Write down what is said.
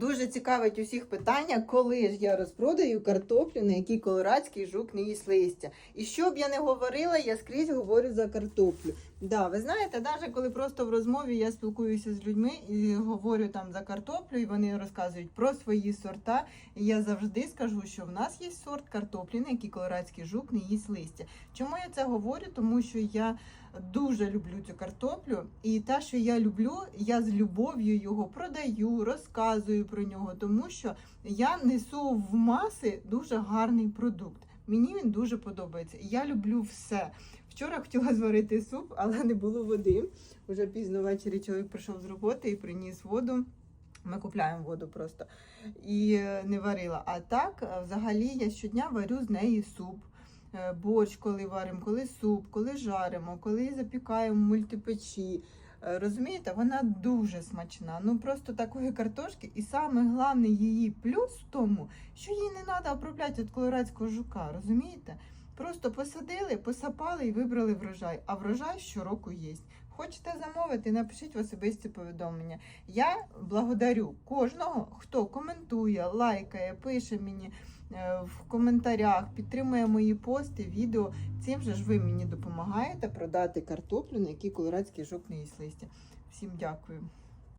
Дуже цікавить усіх питання, коли ж я розпродаю картоплю, на якій колорадський жук не їсть листя. І що б я не говорила, я скрізь говорю за картоплю. Да, ви знаєте, навіть коли просто в розмові я спілкуюся з людьми і говорю там за картоплю, і вони розказують про свої сорта. І я завжди скажу, що в нас є сорт картоплі, на якій колорадський жук не їсть листя. Чому я це говорю? Тому що я дуже люблю цю картоплю, і те, що я люблю, я з любов'ю його продаю, розказую про нього, тому що я несу в маси дуже гарний продукт. Мені він дуже подобається. Я люблю все. Вчора хотіла зварити суп, але не було води. Уже пізно ввечері чоловік прийшов з роботи і приніс воду. Ми купляємо воду просто і е, не варила. А так, е, взагалі, я щодня варю з неї суп. Е, Борщ, коли варимо, коли суп, коли жаримо, коли запікаємо мультипечі. Е, Розумієте, вона дуже смачна. Ну просто такої картошки. І саме головний її плюс в тому, що їй не треба обробляти від колорадського жука. Розумієте? Просто посадили, посапали і вибрали врожай. А врожай щороку є. Хочете замовити, напишіть в особисті повідомлення. Я благодарю кожного, хто коментує, лайкає, пише мені в коментарях, підтримує мої пости, відео. Цим же ж ви мені допомагаєте продати картоплю, на якій колорадський їсть листя. Всім дякую.